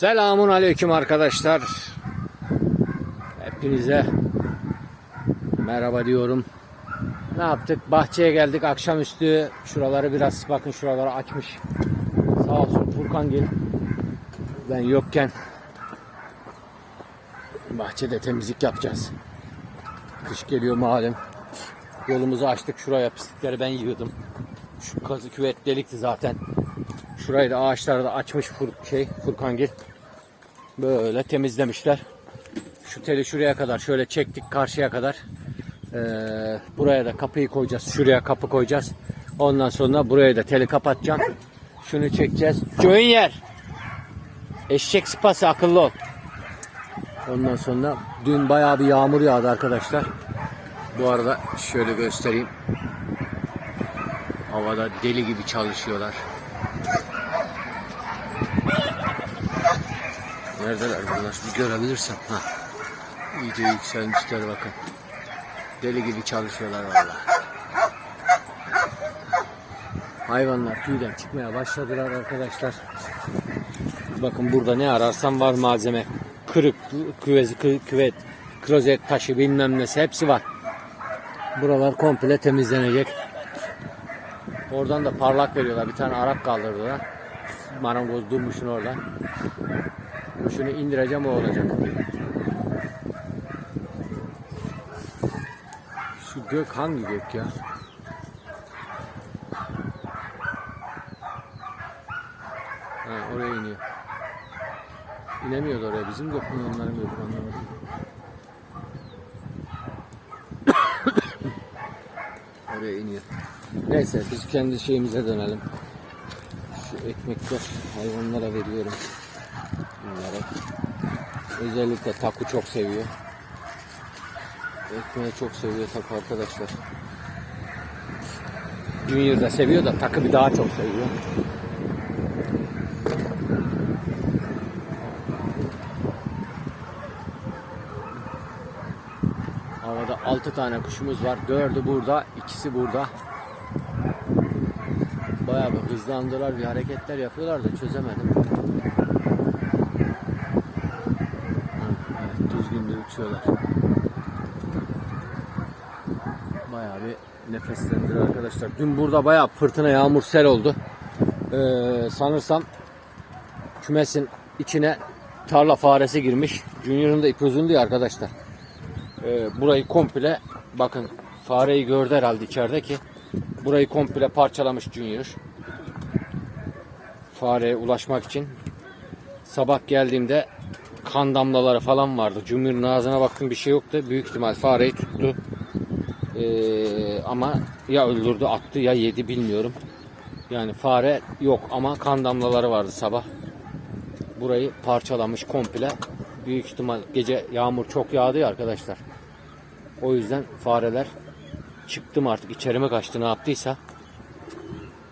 Selamun aleyküm arkadaşlar. Hepinize merhaba diyorum. Ne yaptık? Bahçeye geldik akşamüstü. Şuraları biraz bakın şuraları açmış. Sağ olsun Furkan gel. Ben yokken bahçede temizlik yapacağız. Kış geliyor malum. Yolumuzu açtık şuraya pislikleri ben yığdım. Şu kazı küvet delikti zaten. Şurayı da ağaçları da açmış Fur şey Furkangil. Böyle temizlemişler. Şu teli şuraya kadar şöyle çektik karşıya kadar. Ee, buraya da kapıyı koyacağız. Şuraya kapı koyacağız. Ondan sonra buraya da teli kapatacağım. Şunu çekeceğiz. Join yer. Eşek sıpası akıllı ol. Ondan sonra dün bayağı bir yağmur yağdı arkadaşlar. Bu arada şöyle göstereyim. Havada deli gibi çalışıyorlar. Neredeler bunlar? Bir görebilirsem. Ha. İyice yükselmişler bakın. Deli gibi çalışıyorlar valla. Hayvanlar tüyden çıkmaya başladılar arkadaşlar. Bakın burada ne ararsam var malzeme. Kırık, küvezi, kı- küvet, klozet taşı bilmem nesi hepsi var. Buralar komple temizlenecek. Oradan da parlak veriyorlar. Bir tane Arap kaldırdılar. Marangoz durmuşun orada. Şunu indireceğim o olacak. Şu gök hangi gök ya? Ha, oraya iniyor. İnemiyordu oraya. Bizim gök mü onların gök mü anlamadım. oraya iniyor. Neyse biz kendi şeyimize dönelim. Şu ekmekler hayvanlara veriyorum. Bunları. Özellikle taku çok seviyor. Ekmeği çok seviyor taku arkadaşlar. Junior da seviyor da takı bir daha çok seviyor. Havada 6 tane kuşumuz var. 4'ü burada, ikisi burada. Bayağı bir hızlandılar, bir hareketler yapıyorlar da çözemedim. Evet, uçuyorlar. Bayağı bir nefeslendiler arkadaşlar. Dün burada bayağı fırtına, yağmur, sel oldu. Ee, sanırsam kümesin içine tarla faresi girmiş. Junior'ın da ipi uzun ya arkadaşlar. Ee, burayı komple bakın fareyi gördü herhalde içeride ki burayı komple parçalamış Junior. Fareye ulaşmak için. Sabah geldiğimde kan damlaları falan vardı. Junior'ın ağzına baktım bir şey yoktu. Büyük ihtimal fareyi tuttu. Ee, ama ya öldürdü attı ya yedi bilmiyorum. Yani fare yok ama kan damlaları vardı sabah. Burayı parçalamış komple. Büyük ihtimal gece yağmur çok yağdı ya arkadaşlar. O yüzden fareler çıktım artık içerime kaçtı ne yaptıysa.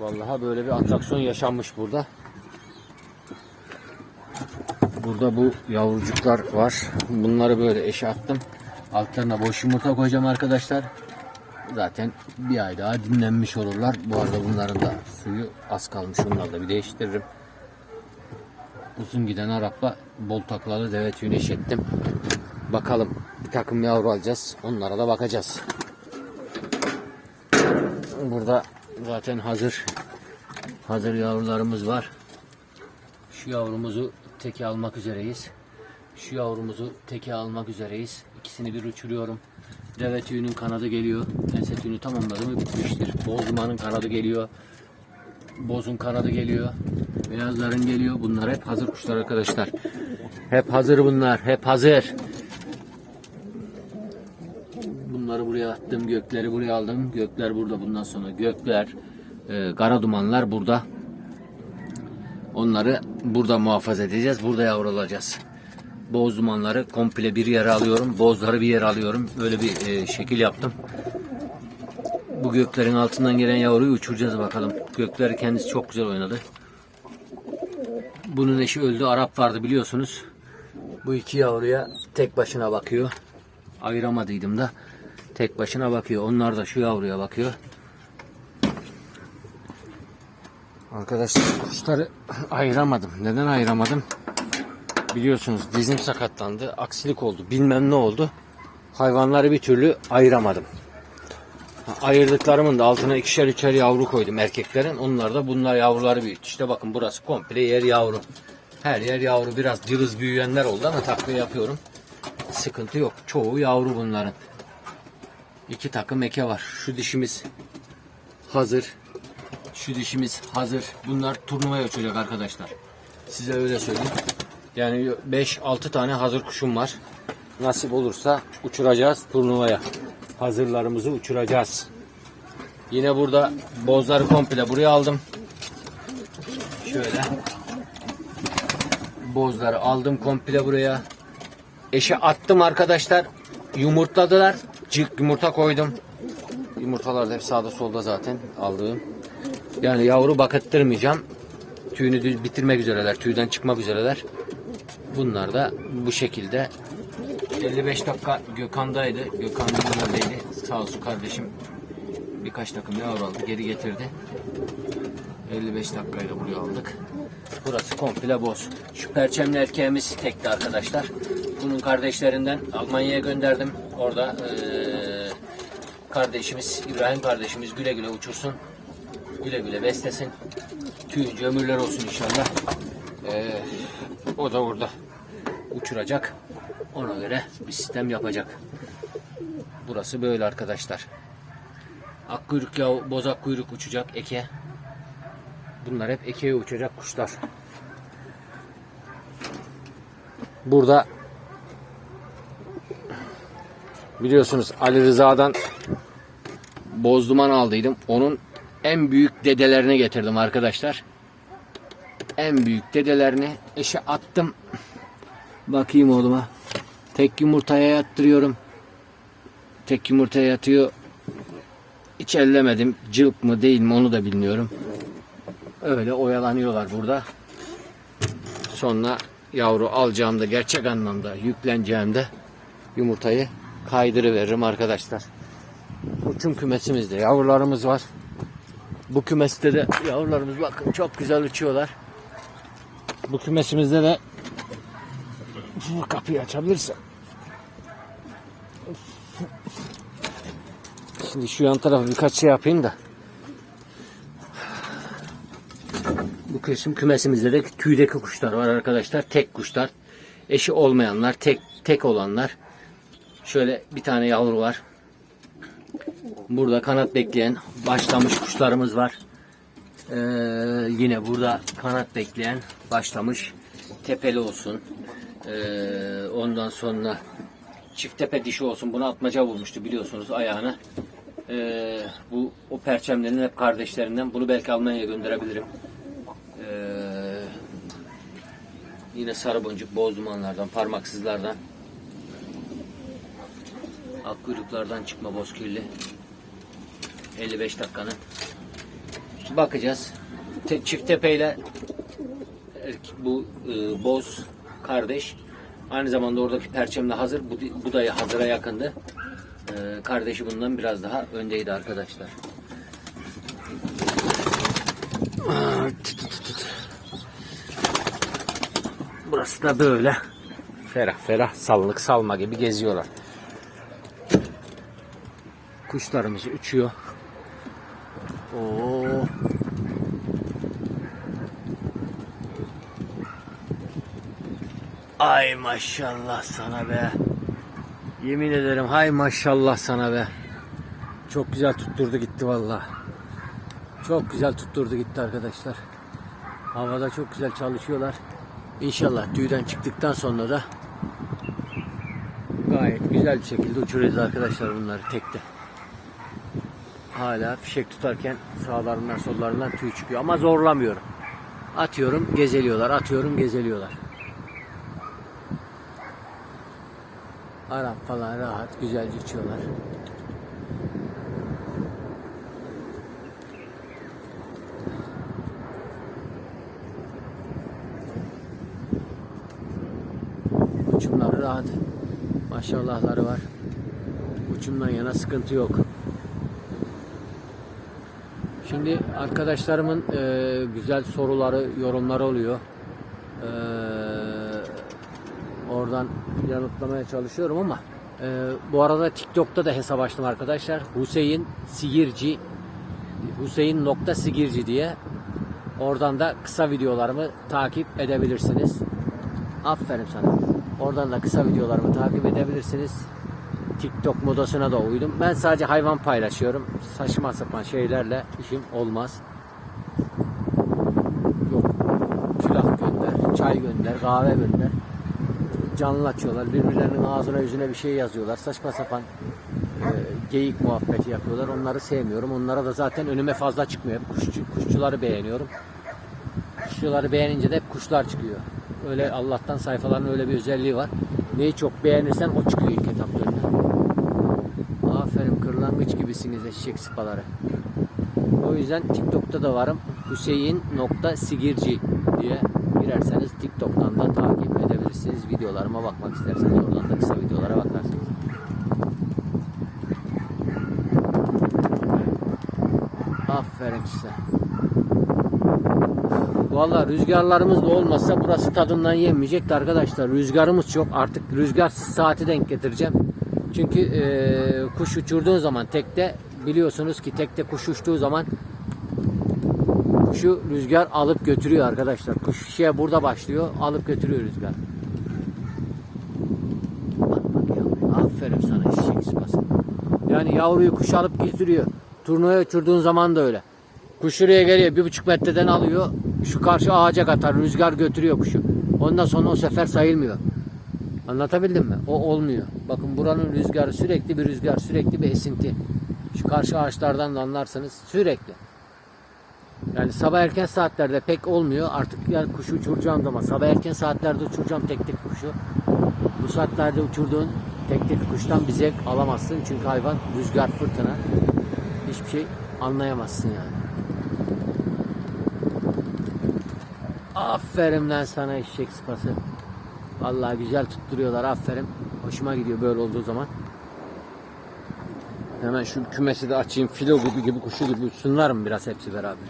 Vallahi böyle bir atraksiyon yaşanmış burada. Burada bu yavrucuklar var. Bunları böyle eşe attım. Altlarına boş yumurta koyacağım arkadaşlar. Zaten bir ay daha dinlenmiş olurlar. Bu arada bunların da suyu az kalmış. Onları da bir değiştiririm. Uzun giden Arap'la bol taklalı deve tüyünü eşettim. Bakalım bir takım yavru alacağız. Onlara da bakacağız. Burada zaten hazır hazır yavrularımız var. Şu yavrumuzu teke almak üzereyiz. Şu yavrumuzu teke almak üzereyiz. İkisini bir uçuruyorum. Deve tüyünün kanadı geliyor. Ense tüyünü tamamladı mı bitmiştir. Bozdumanın kanadı geliyor. Bozun kanadı geliyor. Beyazların geliyor. Bunlar hep hazır kuşlar arkadaşlar. Hep hazır bunlar. Hep hazır. Bunları buraya attım. Gökleri buraya aldım. Gökler burada bundan sonra. Gökler, e, kara dumanlar burada. Onları burada muhafaza edeceğiz. Burada yavrulayacağız. Boz dumanları komple bir yere alıyorum. Bozları bir yere alıyorum. Böyle bir e, şekil yaptım. Bu göklerin altından gelen yavruyu uçuracağız bakalım. Gökleri kendisi çok güzel oynadı. Bunun eşi öldü. Arap vardı biliyorsunuz. Bu iki yavruya tek başına bakıyor. Ayıramadıydım da. Tek başına bakıyor. Onlar da şu yavruya bakıyor. Arkadaşlar kuşları ayıramadım. Neden ayıramadım? biliyorsunuz dizim sakatlandı. Aksilik oldu. Bilmem ne oldu. Hayvanları bir türlü ayıramadım. Ayırdıklarımın da altına ikişer üçer yavru koydum erkeklerin. Onlar da bunlar yavruları büyüttü. İşte bakın burası komple yer yavru. Her yer yavru. Biraz cılız büyüyenler oldu ama takviye yapıyorum. Sıkıntı yok. Çoğu yavru bunların. İki takım eke var. Şu dişimiz hazır. Şu dişimiz hazır. Bunlar turnuvaya uçacak arkadaşlar. Size öyle söyleyeyim. Yani 5-6 tane hazır kuşum var. Nasip olursa uçuracağız turnuvaya. Hazırlarımızı uçuracağız. Yine burada bozları komple buraya aldım. Şöyle. Bozları aldım komple buraya. Eşe attım arkadaşlar. Yumurtladılar. Cık yumurta koydum. Yumurtalar da hep sağda solda zaten aldığım. Yani yavru bakıttırmayacağım. Tüyünü bitirmek üzereler. Tüyden çıkmak üzereler. Bunlar da bu şekilde 55 dakika Gökhan'daydı. Gökhan buradaydı. Sağ olsun kardeşim birkaç takım yavru aldı. Geri getirdi. 55 dakikayla buraya aldık. Burası komple boz. Şu perçemli erkeğimiz tekti arkadaşlar. Bunun kardeşlerinden Almanya'ya gönderdim. Orada eee, kardeşimiz, İbrahim kardeşimiz güle güle uçursun. Güle güle beslesin. Tüyüncü ömürler olsun inşallah. Eee, o da orada uçuracak. Ona göre bir sistem yapacak. Burası böyle arkadaşlar. Akkuyruk yav, bozak kuyruk uçacak eke. Bunlar hep ekeye uçacak kuşlar. Burada biliyorsunuz Ali Rıza'dan bozduman aldıydım. Onun en büyük dedelerini getirdim arkadaşlar. En büyük dedelerini eşe attım. Bakayım oğluma. Tek yumurtaya yattırıyorum. Tek yumurtaya yatıyor. Hiç ellemedim. Cılk mı değil mi onu da bilmiyorum. Öyle oyalanıyorlar burada. Sonra yavru alacağımda gerçek anlamda yükleneceğimde yumurtayı kaydırıveririm arkadaşlar. Uçum kümesimizde yavrularımız var. Bu kümeste de yavrularımız bakın çok güzel uçuyorlar. Bu kümesimizde de kapıyı açabilirsen. Şimdi şu yan tarafa birkaç şey yapayım da. Bu kısım kümesimizde de tüydeki kuşlar var arkadaşlar. Tek kuşlar. Eşi olmayanlar, tek tek olanlar. Şöyle bir tane yavru var. Burada kanat bekleyen başlamış kuşlarımız var. Ee, yine burada kanat bekleyen başlamış tepeli olsun. Ee, ondan sonra çift tepe dişi olsun. Buna atmaca vurmuştu biliyorsunuz ayağına. Ee, bu o perçemlerin hep kardeşlerinden. Bunu belki Almanya'ya gönderebilirim. Ee, yine sarı boncuk boz dumanlardan, parmaksızlardan. Akkuyruklardan çıkma bozkirli. 55 dakikanın. Bakacağız. Te, çift tepeyle erk- bu e, boz kardeş. Aynı zamanda oradaki perçemle hazır. Bu, bu da hazıra yakındı. E, kardeşi bundan biraz daha öndeydi arkadaşlar. Burası da böyle. Ferah ferah sallık salma gibi geziyorlar. Kuşlarımız uçuyor. Oo. Ay maşallah sana be. Yemin ederim hay maşallah sana be. Çok güzel tutturdu gitti vallahi. Çok güzel tutturdu gitti arkadaşlar. Havada çok güzel çalışıyorlar. İnşallah tüyden çıktıktan sonra da gayet güzel bir şekilde uçuracağız arkadaşlar bunları tekte. Hala fişek tutarken sağlarından sollarından tüy çıkıyor ama zorlamıyorum. Atıyorum gezeliyorlar, atıyorum gezeliyorlar. Arap falan rahat, güzelce uçuyorlar. Uçumları rahat. Maşallahları var. Uçumdan yana sıkıntı yok. Şimdi arkadaşlarımın e, güzel soruları, yorumları oluyor. E, oradan yanıtlamaya çalışıyorum ama e, bu arada TikTok'ta da hesap açtım arkadaşlar. Hüseyin Sigirci Hüseyin nokta Sigirci diye oradan da kısa videolarımı takip edebilirsiniz. Aferin sana. Oradan da kısa videolarımı takip edebilirsiniz. TikTok modasına da uydum. Ben sadece hayvan paylaşıyorum. Saçma sapan şeylerle işim olmaz. Yok. Külah gönder, çay gönder, kahve gönder. Canlı açıyorlar. Birbirlerinin ağzına yüzüne bir şey yazıyorlar. Saçma sapan e, geyik muhabbeti yapıyorlar. Onları sevmiyorum. Onlara da zaten önüme fazla çıkmıyor. Kuşçu, kuşçuları beğeniyorum. Kuşçuları beğenince de hep kuşlar çıkıyor. Öyle Allah'tan sayfaların öyle bir özelliği var. Neyi çok beğenirsen o çıkıyor ilk gibisiniz eşek sıpaları. O yüzden TikTok'ta da varım. Hüseyin.sigirci diye girerseniz TikTok'tan da takip edebilirsiniz. Videolarıma bakmak isterseniz oradan da kısa videolara bakarsınız. Aferin size. Valla rüzgarlarımız da olmazsa burası tadından yenmeyecekti arkadaşlar. Rüzgarımız çok. Artık rüzgarsız saati denk getireceğim. Çünkü eee, kuş uçurduğun zaman tekte biliyorsunuz ki tekte kuş uçtuğu zaman kuşu rüzgar alıp götürüyor arkadaşlar. Kuş şeye burada başlıyor alıp götürüyor rüzgar. Aferin sana eşek sıpası. Yani yavruyu kuş alıp getiriyor. Turnuvaya uçurduğun zaman da öyle. Kuş şuraya geliyor bir buçuk metreden alıyor. Şu karşı ağaca katar rüzgar götürüyor kuşu. Ondan sonra o sefer sayılmıyor. Anlatabildim mi? O olmuyor. Bakın buranın rüzgarı sürekli bir rüzgar, sürekli bir esinti. Şu karşı ağaçlardan da anlarsınız sürekli. Yani sabah erken saatlerde pek olmuyor. Artık yani kuşu uçuracağım zaman sabah erken saatlerde uçuracağım tek tek kuşu. Bu saatlerde uçurduğun tek tek kuştan bir zevk alamazsın. Çünkü hayvan rüzgar, fırtına hiçbir şey anlayamazsın yani. Aferin lan sana eşek sıpası. Vallahi güzel tutturuyorlar aferin. Hoşuma gidiyor böyle olduğu zaman. Hemen şu kümesi de açayım. Filo gibi gibi kuşu gibi uçsunlar mı biraz hepsi beraber?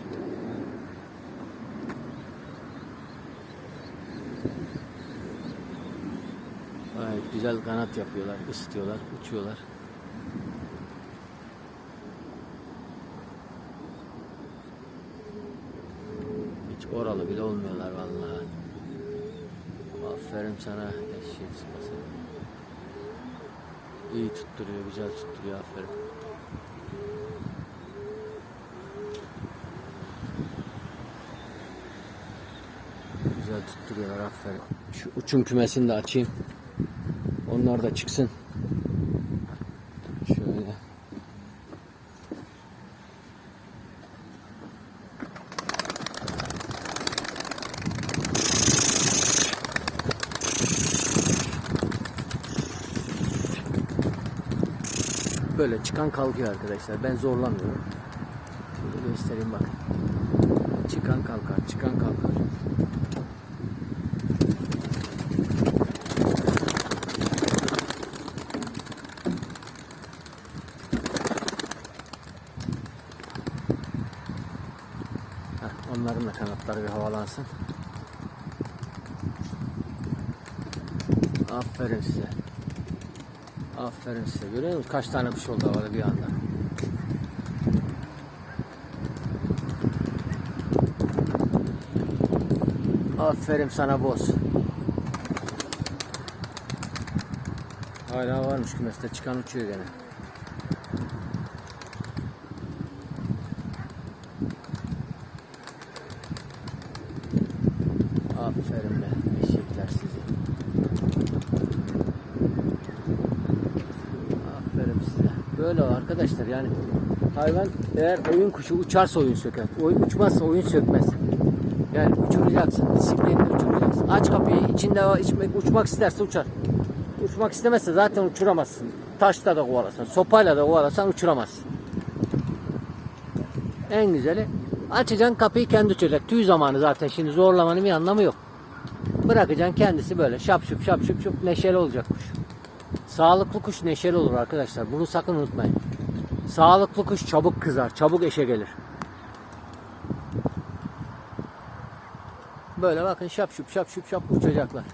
Gayet güzel kanat yapıyorlar, ısıtıyorlar, uçuyorlar. Hiç oralı bile olmuyorlar vallahi. Aferin sana eşek sıpası. İyi tutturuyor, güzel tutturuyor aferin. Güzel tutturuyorlar aferin. Şu uçum kümesini de açayım. Onlar da çıksın. Şöyle. Böyle çıkan kalkıyor arkadaşlar. Ben zorlamıyorum. Şöyle göstereyim bak. Çıkan kalkar, çıkan kalkar. Onların da kanatları bir havalansın. Aferin size. Aferin size. Görüyor musunuz? Kaç tane kuş oldu havada bir anda. Aferin sana boz. Hala varmış kümeste. Çıkan uçuyor gene. Aferin be. Eşekler sizi. Aferin size. Böyle o arkadaşlar yani hayvan eğer oyun kuşu uçarsa oyun söker. Oyun uçmazsa oyun sökmez. Yani uçuracaksın, disiplinli uçuracaksın. Aç kapıyı, içinde içmek, uçmak isterse uçar. Uçmak istemezse zaten uçuramazsın. Taşla da kovalasan, sopayla da kovalasan uçuramazsın. En güzeli açacaksın kapıyı kendi uçacak. Tüy zamanı zaten şimdi zorlamanın bir anlamı yok. Bırakacaksın kendisi böyle şap şup şap şup şup neşeli olacak kuş. Sağlıklı kuş neşeli olur arkadaşlar. Bunu sakın unutmayın. Sağlıklı kuş çabuk kızar, çabuk eşe gelir. Böyle bakın şap şup şap şup şap uçacaklar.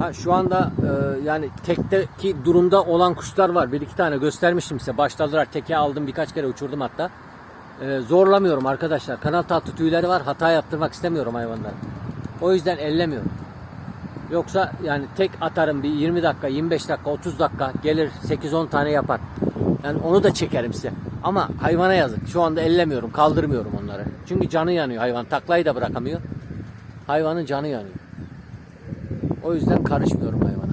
Ha, şu anda e, yani tekteki durumda olan kuşlar var. Bir iki tane göstermiştim size. Başladılar teke aldım birkaç kere uçurdum hatta. E, zorlamıyorum arkadaşlar. Kanal tatlı tüyleri var. Hata yaptırmak istemiyorum hayvanlara. O yüzden ellemiyorum. Yoksa yani tek atarım bir 20 dakika, 25 dakika, 30 dakika gelir 8-10 tane yapar. Yani onu da çekerim size. Ama hayvana yazık. Şu anda ellemiyorum, kaldırmıyorum onları. Çünkü canı yanıyor hayvan. Taklayı da bırakamıyor. Hayvanın canı yanıyor. O yüzden karışmıyorum hayvana.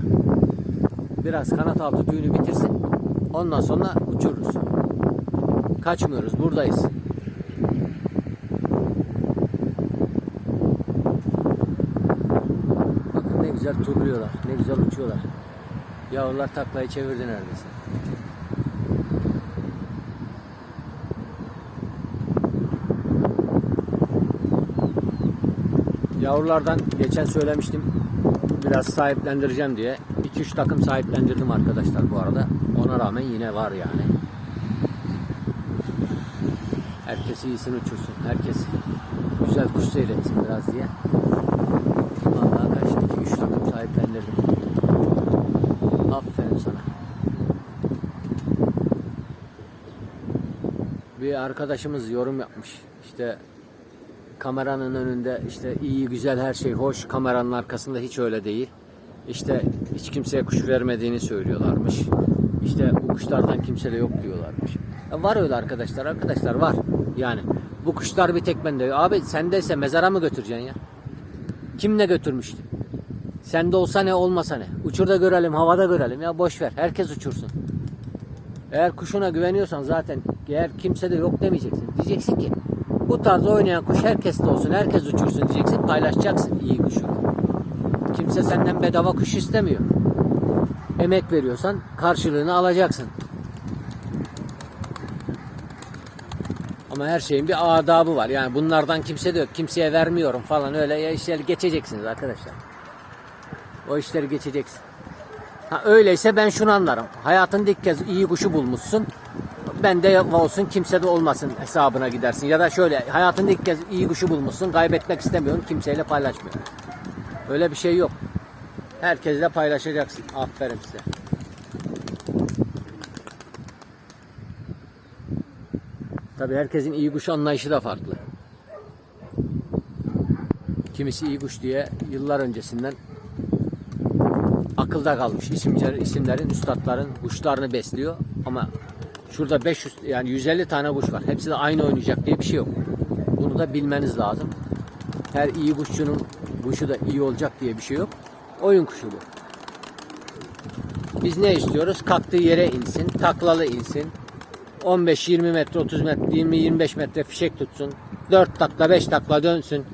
Biraz kanat altı tüyünü bitirsin. Ondan sonra uçururuz. Kaçmıyoruz. Buradayız. Güzel turluyorlar. Ne güzel uçuyorlar. Yavrular taklayı çevirdi neredeyse. Yavrulardan geçen söylemiştim. Biraz sahiplendireceğim diye. 2-3 takım sahiplendirdim arkadaşlar bu arada. Ona rağmen yine var yani. Herkes iyisini uçursun. Herkes güzel kuş seyretsin biraz diye. Vallahi kaç 2-3 takım sahiplendirdim. Aferin sana. Bir arkadaşımız yorum yapmış. İşte kameranın önünde işte iyi güzel her şey hoş. Kameranın arkasında hiç öyle değil. İşte hiç kimseye kuş vermediğini söylüyorlarmış. İşte bu kuşlardan kimse de yok diyorlarmış. Ya var öyle arkadaşlar. Arkadaşlar var. Yani bu kuşlar bir tek bende. Abi sendeyse mezara mı götüreceksin ya? Kim ne götürmüştü? Sende olsa ne olmasa ne? Uçurda görelim, havada görelim ya boş ver. Herkes uçursun. Eğer kuşuna güveniyorsan zaten eğer kimse de yok demeyeceksin. Diyeceksin ki bu tarz oynayan kuş herkes de olsun, herkes uçursun diyeceksin. Paylaşacaksın iyi kuşu. Kimse senden bedava kuş istemiyor. Emek veriyorsan karşılığını alacaksın. Ama her şeyin bir adabı var. Yani bunlardan kimse de yok. Kimseye vermiyorum falan öyle ya geçeceksiniz arkadaşlar. O işleri geçeceksin. Ha öyleyse ben şunu anlarım. Hayatında ilk kez iyi kuşu bulmuşsun. Bende olsun kimse de olmasın hesabına gidersin. Ya da şöyle hayatında ilk kez iyi kuşu bulmuşsun. Kaybetmek istemiyorum. Kimseyle paylaşmıyorum. Öyle bir şey yok. Herkesle paylaşacaksın. Aferin size. Tabii herkesin iyi kuş anlayışı da farklı. Kimisi iyi kuş diye yıllar öncesinden akılda kalmış isimler, isimlerin, üstadların kuşlarını besliyor ama şurada 500 yani 150 tane kuş var. Hepsi de aynı oynayacak diye bir şey yok. Bunu da bilmeniz lazım. Her iyi kuşçunun kuşu da iyi olacak diye bir şey yok. Oyun kuşu bu. Biz ne istiyoruz? Kalktığı yere insin, taklalı insin. 15-20 metre, 30 metre, 20-25 metre fişek tutsun. 4 takla, 5 takla dönsün.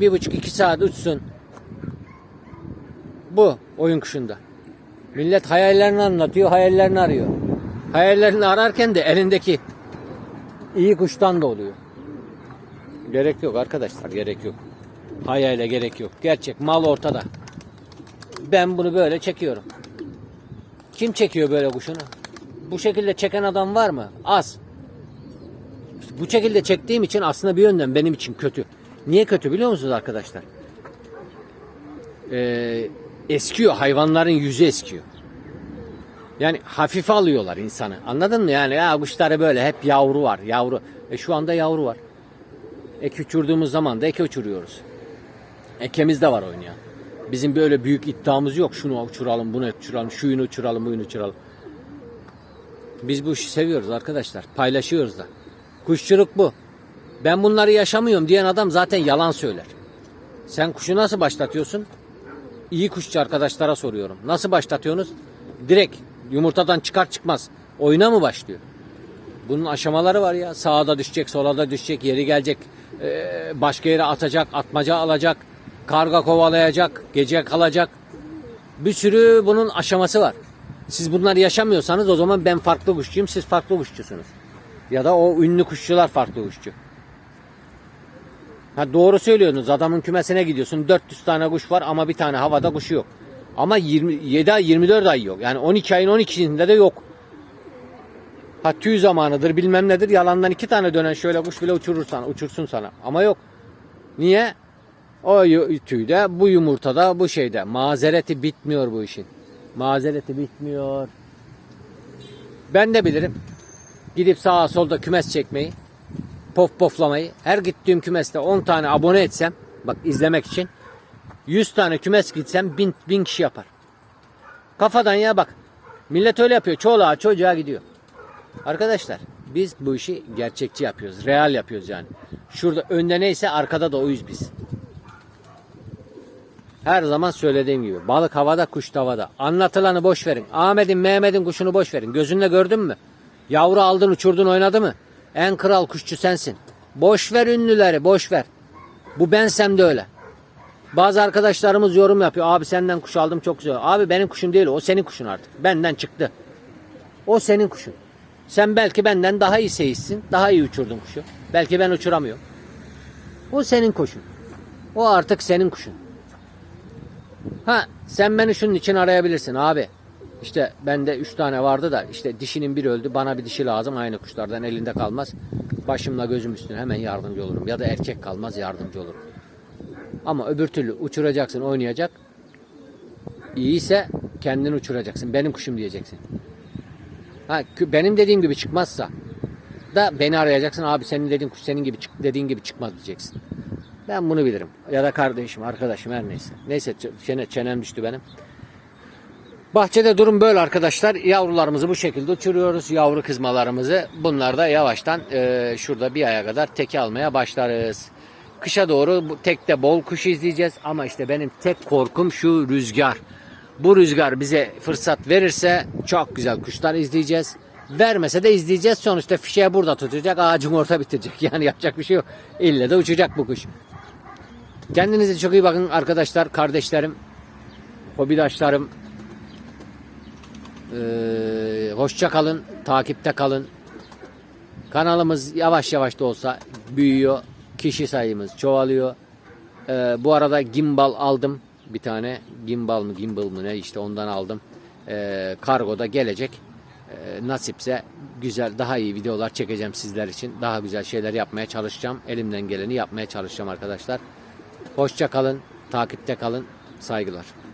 1,5-2 saat uçsun. Bu oyun kuşunda. Millet hayallerini anlatıyor, hayallerini arıyor. Hayallerini ararken de elindeki iyi kuştan da oluyor. Gerek yok arkadaşlar, gerek yok. Hayale gerek yok. Gerçek mal ortada. Ben bunu böyle çekiyorum. Kim çekiyor böyle kuşunu? Bu şekilde çeken adam var mı? Az. Bu şekilde çektiğim için aslında bir yönden benim için kötü. Niye kötü biliyor musunuz arkadaşlar? Ee, eskiyor. Hayvanların yüzü eskiyor. Yani hafife alıyorlar insanı. Anladın mı? Yani ya kuşları böyle hep yavru var. Yavru. E şu anda yavru var. Ek uçurduğumuz zaman da eke uçuruyoruz. Ekemiz de var oynayan. Bizim böyle büyük iddiamız yok. Şunu uçuralım, bunu uçuralım, şuyunu uçuralım, buyunu uçuralım. Biz bu işi seviyoruz arkadaşlar. Paylaşıyoruz da. Kuşçuluk bu. Ben bunları yaşamıyorum diyen adam zaten yalan söyler. Sen kuşu nasıl başlatıyorsun? İyi kuşçu arkadaşlara soruyorum. Nasıl başlatıyorsunuz? Direkt yumurtadan çıkar çıkmaz. Oyuna mı başlıyor? Bunun aşamaları var ya. Sağa düşecek, sola da düşecek, yeri gelecek. ee, başka yere atacak, atmaca alacak. Karga kovalayacak, gece kalacak. Bir sürü bunun aşaması var. Siz bunları yaşamıyorsanız o zaman ben farklı kuşçuyum, siz farklı kuşçusunuz. Ya da o ünlü kuşçular farklı kuşçu. Ha doğru söylüyorsunuz. Adamın kümesine gidiyorsun. 400 tane kuş var ama bir tane havada kuşu yok. Ama 27 ay 24 ay yok. Yani 12 ayın 12'sinde de yok. Ha tüy zamanıdır bilmem nedir. Yalandan iki tane dönen şöyle kuş bile uçurur sana, uçursun sana. Ama yok. Niye? O tüyde, bu yumurtada, bu şeyde. Mazereti bitmiyor bu işin. Mazereti bitmiyor. Ben de bilirim. Gidip sağa solda kümes çekmeyi, pof poflamayı. Her gittiğim kümeste 10 tane abone etsem, bak izlemek için 100 tane kümes gitsem 1000 bin kişi yapar. Kafadan ya bak. Millet öyle yapıyor. Çoluğa çocuğa gidiyor. Arkadaşlar biz bu işi gerçekçi yapıyoruz. Real yapıyoruz yani. Şurada önde neyse arkada da oyuz biz. Her zaman söylediğim gibi balık havada kuş tavada. Anlatılanı boş verin. Ahmet'in Mehmet'in kuşunu boş verin. Gözünle gördün mü? Yavru aldın uçurdun oynadı mı? En kral kuşçu sensin. Boş ver ünlüleri boş ver. Bu bensem de öyle. Bazı arkadaşlarımız yorum yapıyor. Abi senden kuş aldım çok güzel. Abi benim kuşum değil o senin kuşun artık. Benden çıktı. O senin kuşun. Sen belki benden daha iyi seyissin. Daha iyi uçurdun kuşu. Belki ben uçuramıyorum. O senin kuşun. O artık senin kuşun. Ha sen beni şunun için arayabilirsin abi. İşte bende 3 tane vardı da işte dişinin biri öldü. Bana bir dişi lazım. Aynı kuşlardan elinde kalmaz. Başımla gözüm üstüne hemen yardımcı olurum. Ya da erkek kalmaz yardımcı olurum. Ama öbür türlü uçuracaksın oynayacak. İyiyse kendini uçuracaksın. Benim kuşum diyeceksin. Ha, benim dediğim gibi çıkmazsa da beni arayacaksın. Abi senin dediğin kuş senin gibi çık dediğin gibi çıkmaz diyeceksin. Ben bunu bilirim. Ya da kardeşim, arkadaşım her neyse. Neyse çene, çenem düştü benim. Bahçede durum böyle arkadaşlar. Yavrularımızı bu şekilde uçuruyoruz. Yavru kızmalarımızı. Bunlar da yavaştan e, şurada bir aya kadar teke almaya başlarız. Kışa doğru tekte bol kuş izleyeceğiz. Ama işte benim tek korkum şu rüzgar. Bu rüzgar bize fırsat verirse çok güzel kuşlar izleyeceğiz. Vermese de izleyeceğiz. Sonuçta fişeği burada tutacak. Ağacın orta bitirecek. Yani yapacak bir şey yok. İlle de uçacak bu kuş. Kendinize çok iyi bakın arkadaşlar, kardeşlerim, hobidaşlarım. Ee, hoşça kalın, takipte kalın. Kanalımız yavaş yavaş da olsa büyüyor. Kişi sayımız çoğalıyor. Ee, bu arada gimbal aldım bir tane. Gimbal mı gimbal mı ne işte ondan aldım. Ee, kargoda gelecek. Ee, nasipse güzel daha iyi videolar çekeceğim sizler için. Daha güzel şeyler yapmaya çalışacağım. Elimden geleni yapmaya çalışacağım arkadaşlar. Hoşça kalın, takipte kalın. Saygılar.